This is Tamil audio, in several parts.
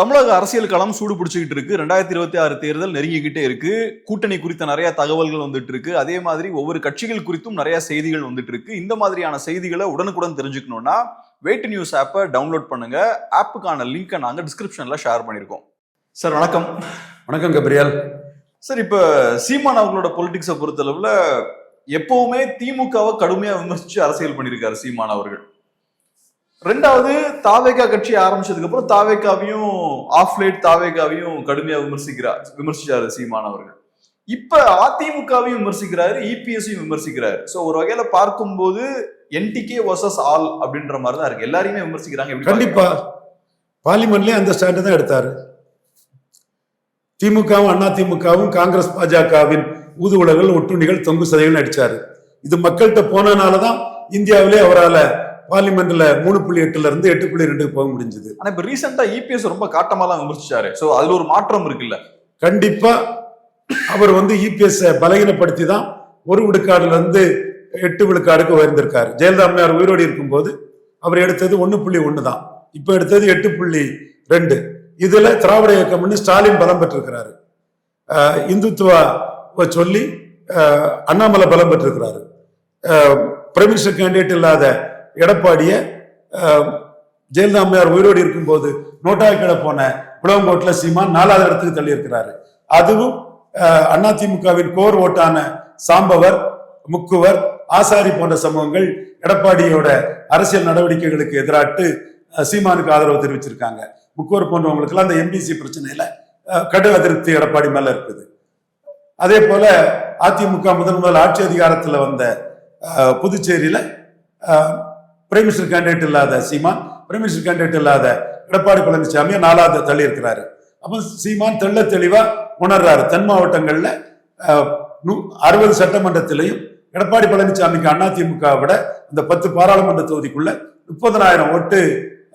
தமிழக அரசியல் களம் சூடு பிடிச்சிக்கிட்டு இருக்கு. ரெண்டாயிரத்தி இருபத்தி ஆறு தேர்தல் நெருங்கிக்கிட்டே இருக்கு. கூட்டணி குறித்த நிறைய தகவல்கள் வந்துட்டு இருக்கு. அதே மாதிரி ஒவ்வொரு கட்சிகள் குறித்தும் நிறைய செய்திகள் வந்துட்டு இருக்கு. இந்த மாதிரியான செய்திகளை உடனுக்குடன் தெரிஞ்சுக்கணும்னா வெயிட் நியூஸ் ஆப்பை டவுன்லோட் பண்ணுங்க. ஆப்புக்கான லிங்கை நாங்க டிஸ்கிரிப்ஷன்ல ஷேர் பண்ணியிருக்கோம் சார் வணக்கம். வணக்கம் கபிரியல். சார் இப்ப சீமான் அவங்களோட பொலிட்டிக்ஸை பொறுத்தளவுல எப்பவுமே திமுகவை கடுமையா விமர்சிச்சு அரசியல் பண்ணியிருக்காரு சீமான் அவர்கள். ரெண்டாவது தாவேகா கட்சி ஆரம்பிச்சதுக்கு அப்புறம் தாவேகாவையும் ஆஃப்லைட் தாவேகாவையும் கடுமையா விமர்சிக்கிறார் விமர்சிச்சாரு சீமான் அவர்கள். இப்ப அதிமுகவையும் விமர்சிக்கிறாரு இபிஎஸையும் விமர்சிக்கிறாரு. சோ ஒரு வகையில பார்க்கும்போது என்டிகே வர்சஸ் ஆல் அப்படின்ற மாதிரி தான் இருக்கு. எல்லாரையுமே விமர்சிக்கிறாங்க கண்டிப்பா. பார்லிமெண்ட்லயே அந்த ஸ்டாண்டு தான் எடுத்தாரு. திமுகவும் அண்ணா திமுகவும் காங்கிரஸ் பாஜகவின் ஊதுகுழல்கள் ஒட்டுண்ணிகள் தொங்கு சதைகள் அடிச்சாரு. இது மக்கள்கிட்ட போனனாலதான் இந்தியாவிலே அவரால் பார்லிமெண்ட்ல மூணு புள்ளி எட்டுல இருந்து எட்டு புள்ளி ரெண்டுக்கு போக முடிஞ்சது. ஆனா இப்ப ரீசெண்டா இபிஎஸ் ரொம்ப காட்டமாலாம் விமர்சிச்சாரு. சோ அதுல ஒரு மாற்றம் இருக்குல்ல? கண்டிப்பா அவர் வந்து இபிஎஸ் பலகீனப்படுத்தி தான் ஒரு விழுக்காடுல இருந்து எட்டு விழுக்காடுக்கு உயர்ந்திருக்காரு. ஜெயலலிதா அம்மையார் உயிரோடு இருக்கும்போது அவர் எடுத்தது ஒன்னு புள்ளி ஒன்று தான் இப்போ எடுத்தது எட்டு புள்ளி ரெண்டு. இதுல திராவிட இயக்கம்னு ஸ்டாலின் பலம் பெற்றிருக்கிறாரு. இந்துத்துவா சொல்லி அண்ணாமலை பலம் பெற்றிருக்கிறாரு. பிரைம் மினிஸ்டர் கேண்டிடேட் இல்லாத எடப்பாடிய ஜெயலலிதா அம்மையார் உயிரோடு இருக்கும்போது நோட்டாக்கிட போன புலவங்கோட்டில் சீமான் நாலாவது இடத்துக்கு தள்ளியிருக்கிறாரு. அதுவும் அதிமுகவின் கோர் ஓட்டான சாம்பவர் முக்குவர் ஆசாரி போன்ற சமூகங்கள் எடப்பாடியோட அரசியல் நடவடிக்கைகளுக்கு எதிராட்டு சீமானுக்கு ஆதரவு தெரிவிச்சிருக்காங்க. முக்குவர் போன்றவங்களுக்கெல்லாம் அந்த எம்பிசி பிரச்சனையில கடு அதிருப்தி எடப்பாடி மேல இருக்குது. அதே போல அதிமுக முதன் முதல் ஆட்சி அதிகாரத்துல வந்த புதுச்சேரியில பிரைம் மினிஸ்டர் கேண்டிடேட் இல்லாத சீமான் பிரைம் மினிஸ்டர் கேண்டிடேட் இல்லாத எடப்பாடி பழனிசாமியை நாலாவது தள்ளி இருக்கிறாரு. அப்போ சீமான் தெள்ள தெளிவா உணர்றாரு. தென் மாவட்டங்கள்ல நூ- அறுபது சட்டமன்றத்திலையும் எடப்பாடி பழனிசாமிக்கு அதிமுக விட இந்த பத்து பாராளுமன்ற தொகுதிக்குள்ள முப்பதனாயிரம் ஓட்டு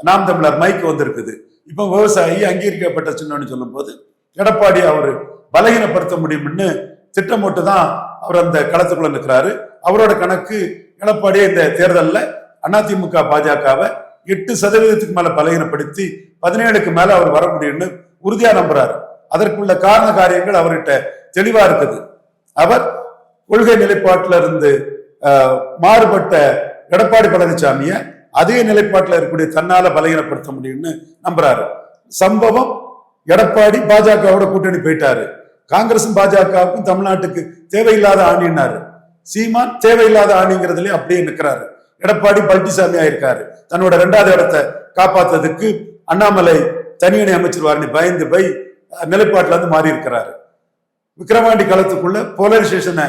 நாம் தமிழர் மைக்கு வந்திருக்குது. இப்போ விவசாயி அங்கீகரிக்கப்பட்ட சின்னன்னு சொல்லும்போது எடப்பாடி அவர் பலகீனப்படுத்த முடியும்னு திட்டமிட்டு தான் அவர் அந்த களத்துக்குள்ள நிற்கிறாரு அவரோட கணக்கு எடப்பாடியே இந்த தேர்தலில் அதிமுக பாஜகவை எட்டு சதவீதத்துக்கு மேல பலகீனப்படுத்தி பதினேழுக்கு மேல அவர் வர முடியும்னு உறுதியா நம்புறாரு. அதற்குள்ள காரண காரியங்கள் அவர்கிட்ட தெளிவா இருக்குது. அவர் கொள்கை நிலைப்பாட்டில இருந்து மாறுபட்ட எடப்பாடி பழனிசாமிய அதே நிலைப்பாட்டில் இருக்கக்கூடிய தன்னால பலகீனப்படுத்த முடியும்னு நம்புறாரு. சம்பவம் எடப்பாடி பாஜகவோட கூட்டணி போயிட்டாரு. காங்கிரசும் பாஜகவுக்கும் தமிழ்நாட்டுக்கு தேவையில்லாத ஆணினாரு சீமான் தேவையில்லாத ஆணிங்கிறதுல அப்படியே நிற்கிறாரு எடப்பாடி பழனிசாமி ஆயிருக்காரு. தன்னோட ரெண்டாவது இடத்தை காப்பாத்துறதுக்கு அண்ணாமலை தனியணை அமைச்சிருவாருன்னு பயந்து போய் நிலைப்பாட்டில நிலைப்பாட்டுல இருந்து மாறி இருக்கிறாரு விக்கிரவாண்டி களத்துக்குள்ள போலரைசேஷனை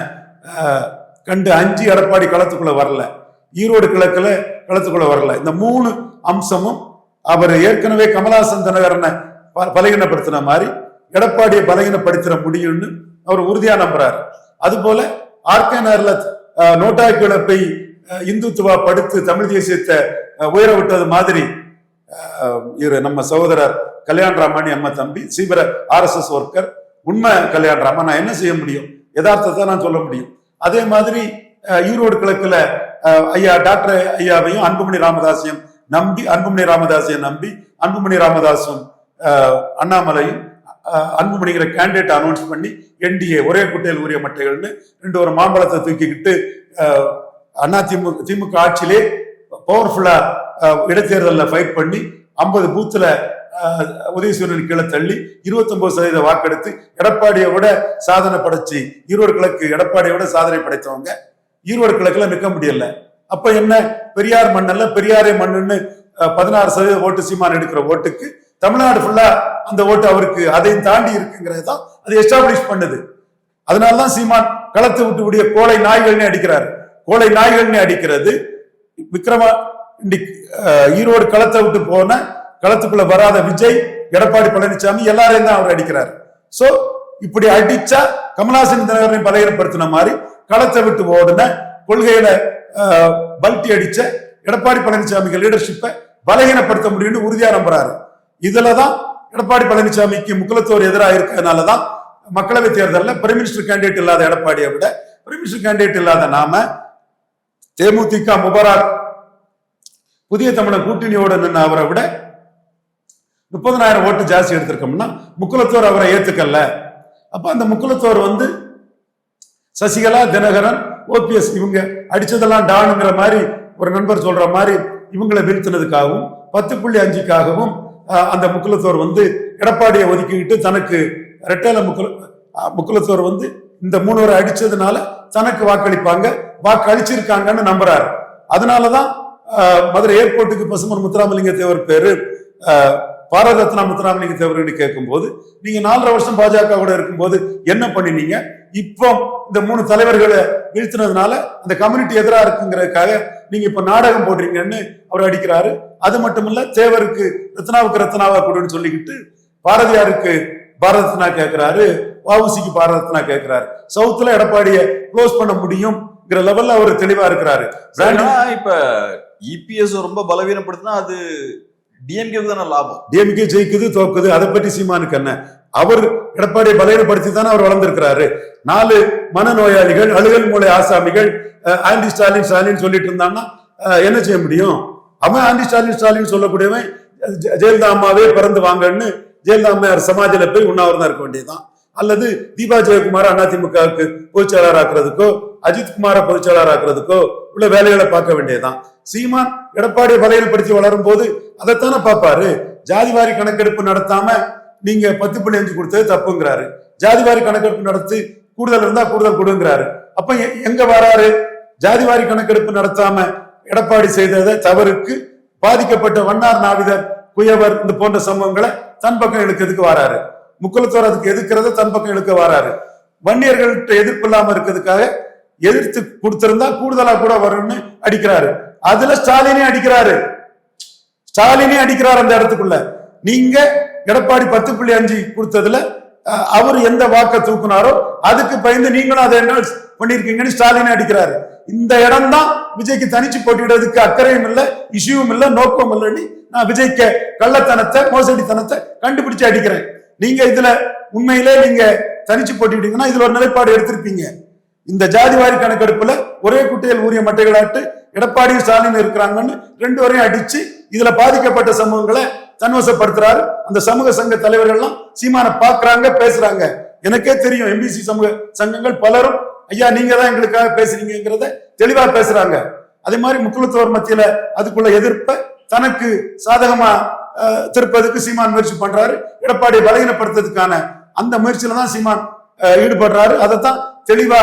கண்டு அஞ்சு எடப்பாடி களத்துக்குள்ள வரல. ஈரோடு கிழக்குல களத்துக்குள்ள வரல. இந்த மூணு அம்சமும் அவர் ஏற்கனவே கமலாசன் தினகரனை ப- பலகீனப்படுத்தின மாதிரி எடப்பாடியை பலகீனப்படுத்திட முடியும்னு அவர் உறுதியா நம்புறாரு. அது போல ஆர்கேனர்ல நோட்டா கிழப்பை இந்துத்துவா படுத்து தமிழ் தேசியத்தை உயர விட்டது மாதிரி அஹ், நம்ம சகோதரர் கல்யாண் ராமணி அம்மா தம்பி சீவிர ஆர்எஸ்எஸ் ஒர்க்கர் உண்மை கல்யாண் ராமன் நான் என்ன செய்ய முடியும்? யதார்த்தத்தை நான் சொல்ல முடியும். அதே மாதிரி ஈரோடு கிழக்குல ஐயா டாக்டர் ஐயாவையும் அன்புமணி ராமதாசியம் நம்பி அன்புமணி ராமதாஸையும் நம்பி அன்புமணி ராமதாஸும் அண்ணாமலையும் அன்புமணிங்கிற கேண்டிடேட் அனௌன்ஸ் பண்ணி என்டிஏ ஒரே குட்டையில் உரிய மட்டைகள்னு ரெண்டு ஒரு மாம்பழத்தை தூக்கிக்கிட்டு அண்ணா திமுக திமுக ஆட்சியிலே பவர்ஃபுல்லா இடைத்தேர்தலில் ஃபைட் பண்ணி ஐம்பது பூத்துல அஹ், உதயசூரியன் கீழே தள்ளி 29% சதவீத வாக்கெடுத்து எடப்பாடியை விட சாதனை படைச்சு ஈரோடு கிழக்கு எடப்பாடியை விட சாதனை படைத்தவங்க. ஈரோடு கிழக்குல நிற்க முடியல. அப்ப என்ன? பெரியார் மண்ணல்ல பெரியாரே மண்ணுன்னு பதினாறு சதவீத ஓட்டு சீமான் எடுக்கிற ஓட்டுக்கு தமிழ்நாடு ஃபுல்லா அந்த ஓட்டு அவருக்கு அதையும் தாண்டி இருக்குங்கிறது தான் அது எஸ்டாப்ளிஷ் பண்ணுது. அதனாலதான் சீமான் களத்தை விட்டு கோலை நாய்கள்னு அடிக்கிறாரு. கோழை நாய்கள்னு அடிக்கிறது. விக்ரம ஈரோடு களத்தை விட்டு போன களத்துக்குள்ள வராத விஜய் எடப்பாடி பழனிசாமி எல்லாரையும் தான் அவர் அடிக்கிறார். சோ இப்படி அடிச்சா கமலாசன் தினகரனை பலகீனப்படுத்தின மாதிரி களத்தை விட்டு ஓடின கொள்கையில பல்ட்டி அடிச்ச எடப்பாடி பழனிசாமிக்கு லீடர்ஷிப்பை பலகீனப்படுத்த முடியும்னு உறுதியா நம்புறாரு. இதுலதான் எடப்பாடி பழனிசாமிக்கு முக்குலத்தோர் எதிராக இருக்கிறதுனாலதான் மக்களவை தேர்தலில் பிரைம் மினிஸ்டர் கேண்டிடேட் இல்லாத எடப்பாடியை விட பிரைம் மினிஸ்டர் கேண்டிடேட் இல்லாத நாம தேமுதிக முபராக் புதிய தமிழன் கூட்டணியோட நின்று அவரை விட முப்பதனாயிரம் ஓட்டு ஜாஸ்தி எடுத்திருக்கோம்னா முக்குலத்தோர் அவரை ஏத்துக்கல. அப்ப அந்த முக்குலத்தோர் வந்து சசிகலா தினகரன் ஓபிஎஸ் இவங்க அடிச்சதெல்லாம் டானுங்கிற மாதிரி ஒரு நண்பர் சொல்ற மாதிரி இவங்களை வீழ்த்தினதுக்காகவும் பத்து புள்ளி அஞ்சுக்காகவும் அந்த முக்குலத்தோர் வந்து எடப்பாடியை ஒதுக்கிக்கிட்டு தனக்கு ரெட்டேல முக்குல முக்குலத்தோர் வந்து இந்த மூணுவரை அடிச்சதுனால தனக்கு வாக்களிப்பாங்க. வாக்கு அழிச்சிருக்காங்கன்னு நம்புறாரு. அதனாலதான் மதுரை ஏர்போர்ட்டுக்கு பசுமன் முத்துராமலிங்க தேவர் பேரு பாரதத்னா பாரத ரத்னா முத்துராமலிங்க தேவர்னு கேட்கும்போது நீங்க நாலரை வருஷம் பாஜக கூட இருக்கும்போது என்ன பண்ணினீங்க? இப்போ இந்த மூணு தலைவர்களை வீழ்த்தினதுனால அந்த கம்யூனிட்டி எதிராக இருக்குங்கிறதுக்காக நீங்க இப்ப நாடகம் போடுறீங்கன்னு அவர் அடிக்கிறாரு. அது மட்டும் இல்ல தேவருக்கு ரத்னாவுக்கு ரத்னாவா கொடுன்னு சொல்லிக்கிட்டு பாரதியாருக்கு பாரத ரத்னா கேட்கிறாரு வவுசிக்கு பாரத ரத்னா கேட்கிறாரு சவுத்துல எடப்பாடியை க்ளோஸ் பண்ண முடியும்ங்கிற லெவல்ல அவர் தெளிவா இருக்கிறாரு. இப்ப இபிஎஸ் ரொம்ப பலவீனப்படுத்தினா அது டிஎம்கேக்கு தானே லாபம். டிஎம்கே ஜெயிக்குது தோக்குது அதை பற்றி சீமானுக்கு என்ன? அவர் எடப்பாடியை பலவீனப்படுத்தி தானே அவர் வளர்ந்திருக்கிறாரு. நாலு மனநோயாளிகள் அழுகல் மூளை ஆசாமிகள் ஆன்டி ஸ்டாலின் ஸ்டாலின் சொல்லிட்டு இருந்தான்னா என்ன செய்ய முடியும்? அவன் ஆன்டி ஸ்டாலின் ஸ்டாலின் சொல்லக்கூடியவன் ஜெயலலிதா அம்மாவே பிறந்து வாங்கன்னு ஜெயலலிதா அம்மையார் சமாஜில போய் உண்ணாவிரதம் இருக்க வேண்டியதுதான். அல்லது தீபா ஜெயக்குமார் அதிமுகவுக்கு பொதுச்செயலாளர் ஆக்குறதுக்கோ அஜித் குமார பொதுச்செயலாளர் ஆக்குறதுக்கோ உள்ள வேலைகளை பார்க்க வேண்டியதுதான். சீமான் எடப்பாடியை பலவீனப்படுத்தி வளரும் போது அதைத்தானே பார்ப்பாரு. ஜாதிவாரி கணக்கெடுப்பு நடத்தாம நீங்க பத்து புள்ளி அஞ்சு கொடுத்தது தப்புங்கிறாரு. ஜாதிவாரி கணக்கெடுப்பு நடத்தி கூடுதல் இருந்தா கூடுதல் கொடுங்கிறாரு. அப்ப எ- எங்க வராரு? ஜாதிவாரி கணக்கெடுப்பு நடத்தாம எடப்பாடி செய்ததை தவறுக்கு பாதிக்கப்பட்ட வண்ணார் நாவிதர் குயவர் இந்த போன்ற சம்பவங்களை தன் பக்கம் இழுக்கிறதுக்கு வராரு? முக்குலத்தோர் அதுக்கு எதிர்க்கிறத தன் பக்கம் இழுக்க வராரு. வன்னியர்கள்ட்ட எதிர்ப்பு இல்லாம இருக்கிறதுக்காக எதிர்த்து கொடுத்திருந்தா கூடுதலா கூட வரும்னு அடிக்கிறாரு. அதுல ஸ்டாலினே அடிக்கிறாரு. ஸ்டாலினே அடிக்கிறார் அந்த இடத்துக்குள்ள. நீங்க எடப்பாடி பத்து புள்ளி அஞ்சு கொடுத்ததுல அவர் எந்த வாக்க தூக்குனாரோ அதுக்கு பயந்து நீங்களும் அதை என்ன பண்ணிருக்கீங்கன்னு ஸ்டாலின் அடிக்கிறாரு. இந்த இடம் தான் விஜய்க்கு தனிச்சு போட்டிடுறதுக்கு அக்கறையும் இல்லை இஷ்யூவும் இல்லை நோக்கம் இல்லைன்னு நான் விஜய்க்க கள்ளத்தனத்தை மோசடித்தனத்தை கண்டுபிடிச்சு அடிக்கிறேன். நீங்க இதுல உண்மையிலே நீங்க தனிச்சு போட்டிட்டீங்கன்னா இதுல ஒரு நிலைப்பாடு எடுத்திருப்பீங்க. இந்த ஜாதிவாரி கணக்கெடுப்புல ஒரே குட்டையில் ஊரிய மட்டைகளாட்டு எடப்பாடியும் ஸ்டாலின் இருக்கிறாங்கன்னு ரெண்டு வரையும் அடிச்சு இதுல பாதிக்கப்பட்ட சமூகங்களை தன்வசப்படுத்துறாரு. அந்த சமூக சங்க தலைவர்கள்லாம் சீமான பாக்குறாங்க பேசுறாங்க. எனக்கே தெரியும் எம்பிசி சமூக சங்கங்கள் பலரும் ஐயா நீங்க தான் எங்களுக்காக பேசுறீங்கிறத தெளிவா பேசுறாங்க. அதே மாதிரி முக்குலத்தோர் மத்தியில அதுக்குள்ள எதிர்ப்பை தனக்கு சாதகமா திருப்பதுக்கு சீமான் முயற்சி பண்றாரு. எடப்பாடியை பலகீனப்படுத்துறதுக்கான அந்த முயற்சியில தான் சீமான் ஈடுபடுறாரு. அதைத்தான் தெளிவா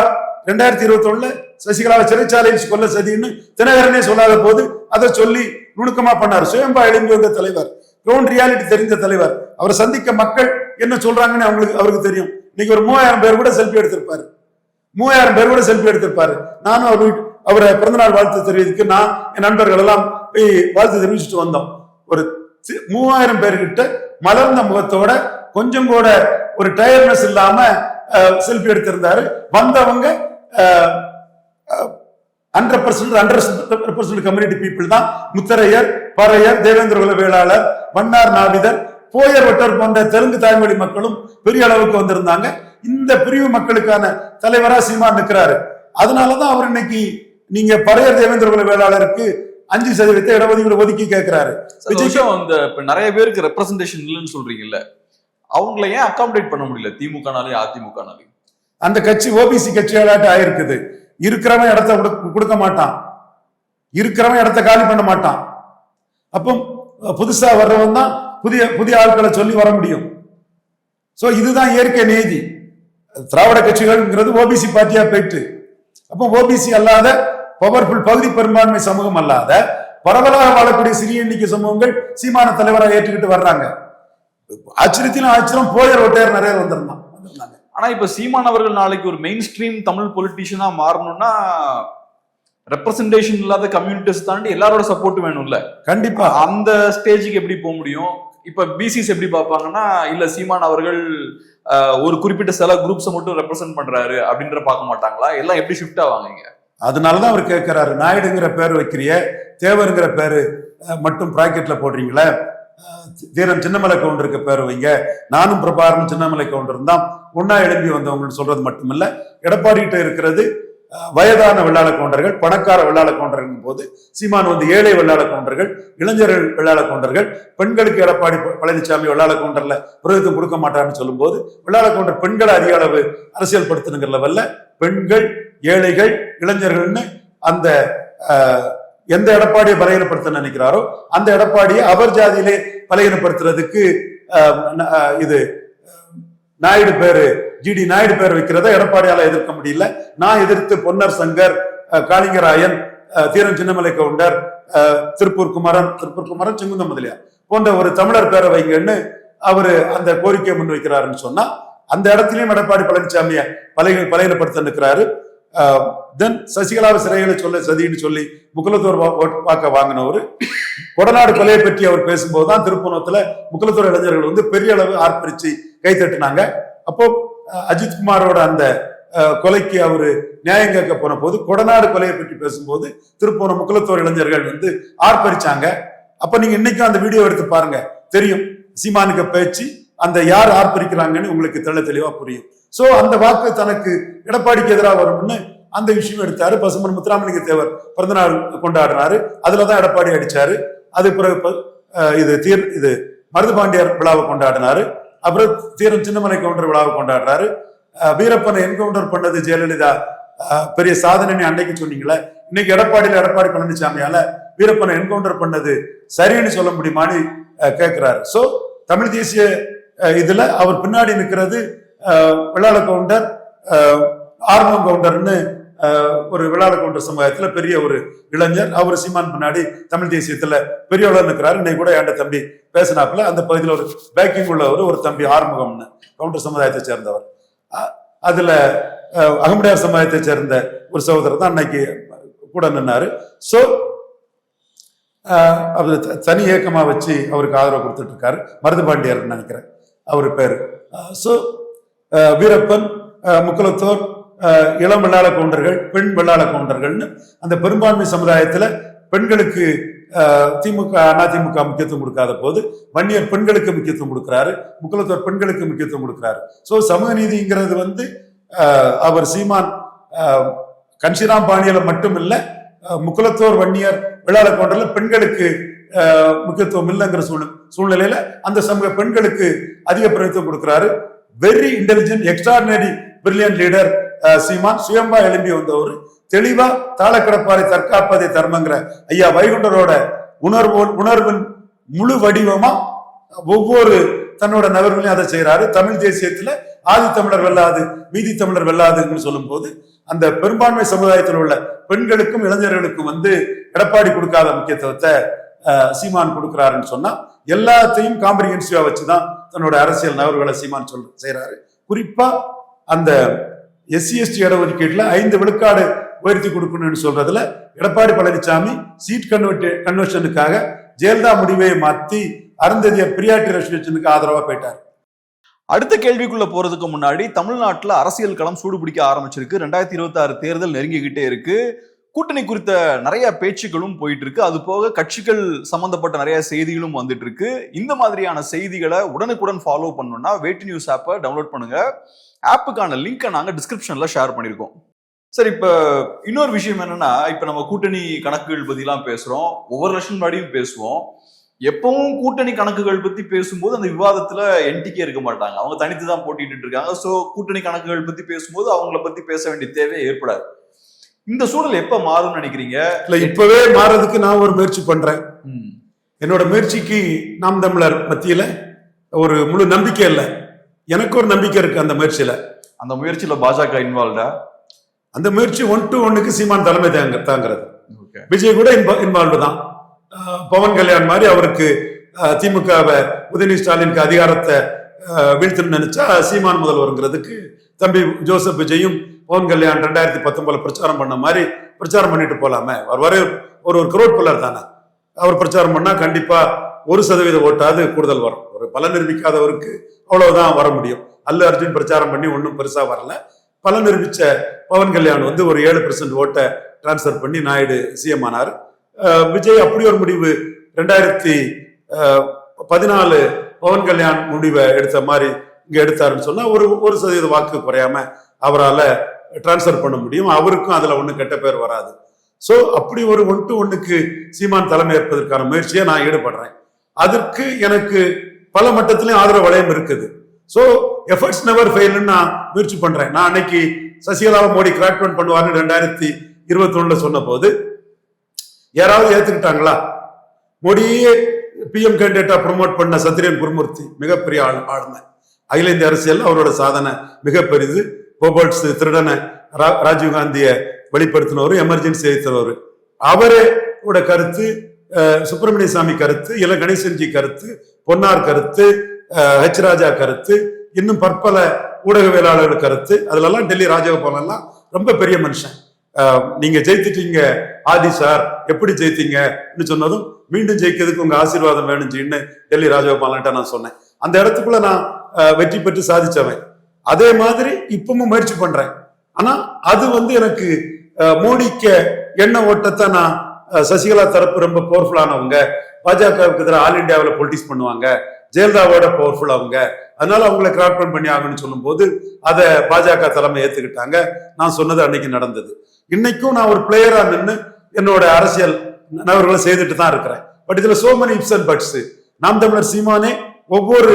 ரெண்டாயிரத்தி இருபத்தி ஒண்ணுல சசிகலாவை சிறைச்சாலையில் கொல்ல சதின்னு தினகரனே சொல்லாத போது அதை சொல்லி நுணுக்கமா பண்ணார். சுயம்பா எழுந்து வந்த தலைவர் க்ரௌண்ட் ரியாலிட்டி தெரிந்த தலைவர். அவரை சந்திக்க மக்கள் என்ன சொல்றாங்கன்னு அவங்களுக்கு அவருக்கு தெரியும். இன்னைக்கு ஒரு மூவாயிரம் பேர் கூட செல்ஃபி எடுத்திருப்பாரு. மூவாயிரம் பேர் கூட செல்ஃபி எடுத்திருப்பாரு. நானும் அவர் வீட்டு அவரை பிறந்தநாள் வாழ்த்து தெரிவித்துக்கு நான் என் நண்பர்கள் எல்லாம் போய் வாழ்த்து தெரிவிச்சுட்டு வந்தோம். ஒரு சி- மூவாயிரம் பேர்கிட்ட மலர்ந்த முகத்தோட கொஞ்சம் கூட ஒரு டயர்னஸ் இல்லாம செல்ஃபி எடுத்திருந்தாரு. வந்தவங்க hundred percent hundred percent community people தான். முத்தரையர் பறையர் தேவேந்திர குல வேளாளர் வண்ணார் நாவிதர் போயர் வட்டர் போன்ற தெலுங்கு தாய்மொழி மக்களும் பெரிய அளவுக்கு வந்திருந்தாங்க. இந்த பிரிவு மக்களுக்கான தலைவரா சீமான் நிற்கிறாரு அதனாலதான் அவர் இன்னைக்கு நீங்க பறையர் தேவேந்திர குல வேளாளருக்கு அஞ்சு சதவீதத்தை இடஒதுக்கீடு ஒதுக்கி கேட்கிறாரு. விஷயம் இந்த இப்ப நிறைய பேருக்கு ரெப்ரசன்டேஷன் இல்லைன்னு சொல்றீங்கல்ல அவங்கள ஏன் அகாமடேட் பண்ண முடியல திமுகனாலையும் அதிமுகனாலையும்? அந்த கட்சி ஓபிசி கட்சியாளாட்டு ஆயிருக்குது. இருக்கிறவன் இடத்த கொடுக்க- மாட்டான். இருக்கிறவன் இடத்த காலி பண்ண மாட்டான். அப்போ புதுசா வர்றவன் தான் புதிய புதிய ஆட்களை சொல்லி வர முடியும். சோ இதுதான் இயற்கை நீதி. திராவிட கட்சிகள்ங்கிறது ஓபிசி பார்ட்டியா போயிட்டு. அப்போ ஓபிசி அல்லாத பவர்ஃபுல் பகுதி பெரும்பான்மை சமூகம் அல்லாத பரவலாக வாழக்கூடிய சிறிய எண்ணிக்கை சமூகங்கள் சீமான தலைவராக ஏற்றுக்கிட்டு வர்றாங்க. ஆச்சரியத்திலும் ஆச்சரியம் போயர் ஒட்டையர் நிறைய வந்திருந்தான் வந்திருந்தாங்க. ஆனா இப்ப சீமான் அவர்கள் நாளைக்கு ஒரு மெயின் ஸ்ட்ரீம் தமிழ் பொலிட்டீஷியனா மாறணும்னா ரெப்ரசன்டேஷன் இல்லாத கம்யூனிட்டிஸ் தாண்டி எல்லாரோட சப்போர்ட் வேணும்ல. கண்டிப்பா. அந்த ஸ்டேஜுக்கு எப்படி போக முடியும்? இப்ப பிசிஸ் எப்படி பார்ப்பாங்கன்னா இல்ல சீமான் அவர்கள் ஒரு குறிப்பிட்ட சில குரூப்ஸை மட்டும் ரெப்ரசென்ட் பண்றாரு அப்படின்ற பார்க்க மாட்டாங்களா? எல்லாம் எப்படி ஷிஃப்ட் ஆவாங்க அதனாலதான் அவர் கேட்கிறாரு நாயுடுங்கிற பேர் வைக்கிறிய தேவருங்கிற பேரு மட்டும் பிராக்கெட்ல போடுறீங்களே? தீரன் சின்னமலை கவுண்டருக்கு பேர் வைங்க. நானும் பிரபாகரன் சின்னமலை கவுண்டர் தான் ஒன்னா எழும்பி வந்தவங்கன்னு சொல்றது மட்டுமில்ல. எடப்பாடி கிட்ட இருக்கிறது வயதான வெள்ளாள கவுண்டர்கள் பணக்கார வெள்ளாள கவுண்டர்கள் போது சீமான் வந்து ஏழை வெள்ளாள கவுண்டர்கள் இளைஞர்கள் வெள்ளாள கவுண்டர்கள் பெண்களுக்கு எடப்பாடி பழனிசாமி வெள்ளாள கவுண்டர்ல பிரதித்துவம் கொடுக்க மாட்டார்னு சொல்லும்போது வெள்ளாள கவுண்டர் பெண்களை அதிக அளவு அரசியல் படுத்தணுங்கிற லெவல்ல பெண்கள் ஏழைகள் இளைஞர்கள்னு அந்த எந்த எடப்பாடியை பலகீனப்படுத்த நினைக்கிறாரோ அந்த எடப்பாடியை அவர் ஜாதியிலே பலகீனப்படுத்துறதுக்கு இது நாயுடு பேரு ஜிடி நாயுடு பேர் வைக்கிறத எடப்பாடியால எதிர்க்க முடியல. நான் எதிர்த்து பொன்னர் சங்கர் அஹ், காளிங்கராயன் தீரன் சின்னமலை கவுண்டர் அஹ், திருப்பூர் குமரன் திருப்பூர் குமரன் செங்குந்த முதலியார் போன்ற ஒரு தமிழர் பேரை வைங்கன்னு அவரு அந்த கோரிக்கையை முன்வைக்கிறாருன்னு சொன்னா அந்த இடத்துலயும் எடப்பாடி பழனிசாமியை பலகீன பலகீனப்படுத்த நிற்கிறாரு தென் சசிகலாவை சிறைகளை சொல்ல சதின்னு சொல்லி முக்குலத்தூர் பார்க்க வாங்கினவர். கொடநாடு கொலையை பற்றி அவர் பேசும்போது தான் திருப்பணத்துல முக்குலத்தூர் இளைஞர்கள் வந்து பெரிய அளவு ஆர்ப்பரிச்சு கை தட்டினாங்க அப்போ அஜித் குமாரோட அந்த கொலைக்கு அவரு நியாயம் கேட்க போன போது கொடநாடு கொலையை பற்றி பேசும்போது திருப்பூர் முக்கலத்தோர் இளைஞர்கள் வந்து ஆர்ப்பரிச்சாங்க. அப்ப நீங்க இன்னைக்கும் அந்த வீடியோ எடுத்து பாருங்க. தெரியும். சீமானுக்கு பேச்சு அந்த யார் ஆர்ப்பரிக்கிறாங்கன்னு உங்களுக்கு தெள்ள தெளிவா புரியும். சோ அந்த வாக்கு தனக்கு எடப்பாடிக்கு எதிராக வரும்னு அந்த விஷயம் எடுத்தாரு. பசுமன் முத்துராமலிங்க தேவர் பிறந்தநாள் கொண்டாடினாரு அதுலதான் எடப்பாடி அடிச்சாரு. அது பிறகு இது தீர் இது மருதுபாண்டியர் விழாவை கொண்டாடினாரு. அப்புறம் தீரன் சின்னமலை கவுண்டர் விழாவை கொண்டாடுறாரு. வீரப்பனை என்கவுண்டர் பண்ணது ஜெயலலிதா. பெரிய சாதனைன்னு அன்னைக்கு சொன்னீங்களே இன்னைக்கு எடப்பாடியில எடப்பாடி பழனிசாமியால வீரப்பனை என்கவுண்டர் பண்ணது சரின்னு சொல்ல முடியுமான்னு கேட்கிறாரு சோ தமிழ் தேசிய இதுல அவர் பின்னாடி நிற்கிறது அஹ் கவுண்டர் ஆர்மம் கவுண்டர்னு ஒரு வெள்ளாள கவுண்டர் சமுதாயத்துல பெரிய ஒரு இளைஞர். அவர் சீமான் பின்னாடி தமிழ் தேசியத்துல பெரியவளர் இருக்கிறாரு இன்னைக்கு கூட என்கிட்ட தம்பி பேசினாப்புல அந்த பகுதியில் ஒரு பேக்கிங் உள்ளவர் ஒரு தம்பி ஆறுமுகம்னு கவுண்டர் சமுதாயத்தை சேர்ந்தவர். அ- அதுல அஹ், அகமுடையார் சமுதாயத்தை சேர்ந்த ஒரு சகோதரர் தான் அன்னைக்கு கூட நின்னாரு. சோ அவர் த- தனி இயக்கமா வச்சு அவருக்கு ஆதரவு கொடுத்துட்டு இருக்காரு மருதுபாண்டியர் நினைக்கிறேன். அவர் பேரு. ஸோ வீரப்பன் முக்குலத்தோர் இளம் வெள்ளாள கவுண்டர்கள் பெண் வெள்ளாள கவுண்டர்கள்னு அந்த பெரும்பான்மை சமுதாயத்தில் பெண்களுக்கு திமுக அதிமுக முக்கியத்துவம் கொடுக்காத போது வன்னியர் பெண்களுக்கு முக்கியத்துவம் கொடுக்குறாரு முக்குலத்தோர் பெண்களுக்கு முக்கியத்துவம் கொடுக்குறாரு. ஸோ சமூக நீதிங்கிறது வந்து அவர் சீமான் கன்சிராம் கன்ஷிராம் பாணியில மட்டும் இல்லை முக்குலத்தோர் வன்னியர் வெள்ளாள கவுண்டர்ல பெண்களுக்கு முக்கியத்துவம் இல்லைங்கிற சூழ்நிலை சூழ்நிலையில அந்த சமூக பெண்களுக்கு அதிக பிரதித்துவம் கொடுக்குறாரு. Very intelligent extraordinary brilliant leader Seeman சுயம்பா எழும்பி வந்தவர். தெளிவா தாளக்கிடப்பாறை தற்காப்பதை தர்மங்கிற ஐயா வைகுண்டரோட உணர்வு உணர்வின் முழு வடிவமா ஒவ்வொரு தன்னோட நபர்களையும் அதை செய்யறாரு தமிழ் தேசியத்துல ஆதி தமிழர் வெல்லாது மீதி தமிழர் வெல்லாதுன்னு சொல்லும் போது அந்த பெரும்பான்மை சமுதாயத்தில் உள்ள பெண்களுக்கும் இளைஞர்களுக்கும் வந்து எடப்பாடி கொடுக்காத முக்கியத்துவத்தை சீமான் கொடுக்கிறாருன்னு சொன்னா எல்லாத்தையும் காம்ப்ரிஹென்சிவா வச்சுதான் தன்னோட அரசியல் நபர்களை சீமான் சொல் செய்யறாரு குறிப்பா அந்த எஸ்சி எஸ்டி இடஒதுக்கீட்டுல ஐந்து விழுக்காடு உயர்த்தி கொடுக்கணும்னு சொல்றதுல எடப்பாடி பழனிசாமி சீட் கன்வெர்ட் கன்வெர்ஷனுக்காக ஜெயலலிதா முடிவை மாத்தி அருந்ததிய பிரியாட்டி ரஷ்மிச்சனுக்கு ஆதரவாக போயிட்டார். அடுத்த கேள்விக்குள்ள போறதுக்கு முன்னாடி தமிழ்நாட்டில் அரசியல் களம் சூடு பிடிக்க ஆரம்பிச்சிருக்கு. ரெண்டாயிரத்தி இருபத்தி ஆறு தேர்தல் நெருங்கிக்கிட்டே இருக்கு. கூட்டணி குறித்த நிறைய பேச்சுக்களும் போயிட்டு இருக்கு அது போக கட்சிகள் சம்பந்தப்பட்ட நிறைய செய்திகளும் வந்துட்டு இருக்கு இந்த மாதிரியான செய்திகளை உடனுக்குடன் ஃபாலோ பண்ணணும்னா வெயிட் நியூஸ் ஆப்பை டவுன்லோட் பண்ணுங்க. ஆப்புக்கான லிங்கை நாங்க டிஸ்கிரிப்ஷன்ல ஷேர் பண்ணியிருக்கோம். சரி இப்ப இன்னொரு விஷயம் என்னன்னா இப்ப நம்ம கூட்டணி கணக்குகள் பத்திலாம் பேசுறோம். ஒவ்வொரு லட்சம் முன்னாடியும் பேசுவோம். எப்பவும் கூட்டணி கணக்குகள் பத்தி பேசும்போது அந்த விவாதத்துல என்டிக்கே இருக்க மாட்டாங்க. அவங்க தனித்து தான் போட்டிட்டு இருக்காங்க. சோ கூட்டணி கணக்குகள் பத்தி பேசும்போது அவங்கள பத்தி பேச வேண்டிய தேவை ஏற்படாது. இந்த சூழல் எப்ப மாறும்னு நினைக்கிறீங்க? இல்ல இப்பவே மாறதுக்கு நான் ஒரு முயற்சி பண்றேன். ம். என்னோட முயற்சிக்கு நாம் தமிழர் மத்தியில ஒரு முழு நம்பிக்கை இல்லை. எனக்கு ஒரு நம்பிக்கை இருக்கு அந்த முயற்சியில. அந்த முயற்சியில பாஜக இன்வால்வ்டா அந்த முயற்சி ஒன் டு ஒன்னுக்கு சீமான் தலைமை தாங்க தாங்கிறது. விஜய் கூட இன்வால்வ் தான். பவன் கல்யாண் மாதிரி அவருக்கு திமுகவை உதயநிதி ஸ்டாலினுக்கு அதிகாரத்தை வீழ்த்தணும்னு நினைச்சா சீமான் முதல்வருங்கிறதுக்கு தம்பி ஜோசப் விஜயும் பவன் கல்யாண் ரெண்டாயிரத்தி பத்தொன்பதுல பிரச்சாரம் பண்ண மாதிரி பிரச்சாரம் பண்ணிட்டு போலாமே. அவர் வரை ஒரு ஒரு கரோட் பில்லர் தானே. அவர் பிரச்சாரம் பண்ணா கண்டிப்பா ஒரு சதவீத ஓட்டாவது கூடுதல் வரும். பலன் நிரூபிக்காதவருக்கு அவ்வளவுதான் வர முடியும். அல்லு அர்ஜுன் பிரச்சாரம் பண்ணி ஒன்றும் பெருசா வரல. பலன் நிரூபிச்ச பவன் கல்யாண் வந்து ஒரு ஏழு பெர்சன்ட் ஓட்டை டிரான்ஸ்ஃபர் பண்ணி நாயுடு சிஎம் ஆனார். அஹ் விஜய் அப்படி ஒரு முடிவு ரெண்டாயிரத்தி பதினாலு பவன் கல்யாண் முடிவை எடுத்த மாதிரி இங்க எடுத்தாருன்னு சொன்னா ஒரு ஒரு சதவீத வாக்கு குறையாம அவரால் டிரான்ஸ்ஃபர் பண்ண முடியும். அவருக்கும் அதுல ஒன்றும் கெட்ட பேர் வராது. சோ அப்படி ஒரு ஒன் டு ஒன்னுக்கு சீமான் தலைமை ஏற்பதற்கான முயற்சியை நான் ஈடுபடுறேன். அதற்கு எனக்கு பல மட்டத்திலையும் ஆதரவு வளையம் இருக்குது. ஸோ எஃபர்ட்ஸ் நெவர் ஃபெயில்னு நான் முயற்சி பண்றேன். நான் அன்னைக்கு சசிகலாவை மோடி கிராக் டவுன் பண்ணுவார்னு ரெண்டாயிரத்தி இருபத்தி ஒண்ணுல சொன்ன போது யாராவது ஏத்துக்கிட்டாங்களா? மோடியே பிஎம் கேண்டிடேட்டா ப்ரொமோட் பண்ண சத்திரியன் குருமூர்த்தி மிகப்பெரிய ஆள் ஆளுமை. அகில இந்திய அரசியல் அவரோட சாதனை மிகப்பெரிது. போபர்ட்ஸ் திருடனை ரா- ராஜீவ் வெளிப்படுத்தினவர் எமர்ஜென்சி எதிர்த்தவர் அவரே கருத்து சுப்பிரமணிய சாமி கருத்து இல்ல கணேசன்ஜி கருத்து பொன்னார் கருத்து ஹெச் ராஜா கருத்து இன்னும் பற்பல ஊடகவியலாளர்கள் கருத்து. அதுலலாம் டெல்லி ராஜகோபாலன்லாம் ரொம்ப பெரிய மனுஷன். நீங்க ஜெயித்துட்டீங்க ஆதி சார் எப்படி ஜெயித்தீங்கன்னு சொன்னதும் மீண்டும் ஜெயிக்கிறதுக்கு உங்க ஆசீர்வாதம் வேணும் டெல்லி ராஜகோபாலன்ட்ட நான் சொன்னேன். அந்த இடத்துக்குள்ள நான் வெற்றி பெற்று சாதிச்சவன். அதே மாதிரி இப்பவும் முயற்சி பண்றேன். ஆனா அது வந்து எனக்கு மோடிக்க எண்ண ஓட்டத்தை நான் சசிகலா தரப்பு ரொம்ப பவர்ஃபுல்லானவங்க பாஜகவுக்கு எதிராக ஆல் இந்தியாவில் பொலிட்டிக்ஸ் பண்ணுவாங்க. ஜெயலலிதாவோட பவர்ஃபுல் அவங்க. அதனால அவங்கள கிராக் டவுன் பண்ணி ஆகணும்னு சொல்லும்போது அதை பாஜக தலைமை ஏத்துக்கிட்டாங்க. நான் சொன்னது அன்னைக்கு நடந்தது. இன்னைக்கும் நான் ஒரு பிளேயரா நின்று என்னோட அரசியல் நபர்களை செய்துட்டு தான் இருக்கிறேன். பட் இதுல so many ifs and buts Naam Tamilar சீமானே ஒவ்வொரு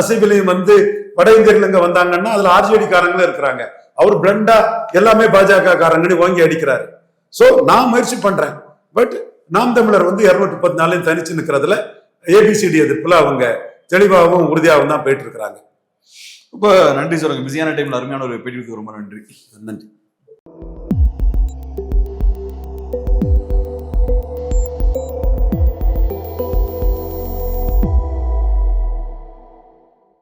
அசைவிலையும் வந்து வட இந்தியர்கள் இங்க வந்தாங்கன்னா அதுல ஆர்ஜேடி காரங்களும் இருக்கிறாங்க. அவர் பிளண்டா எல்லாமே பாஜக காரங்கன்னு வாங்கி அடிக்கிறாரு. சோ நான் முயற்சி பண்றேன். பட் நாம் தமிழர் வந்து இருநூத்தி முப்பத்தி நாலையும் தனிச்சு நிக்கிறதுல ஏபிசிடி எதிர்ப்புல அவங்க தெளிவாகவும் உறுதியாகவும் தான் போயிட்டு இருக்கிறாங்க. ரொம்ப நன்றி சார் உங்க பிஸியான டைம்ல அருமையான ஒரு பேட்டி ரொம்ப நன்றி. நன்றி.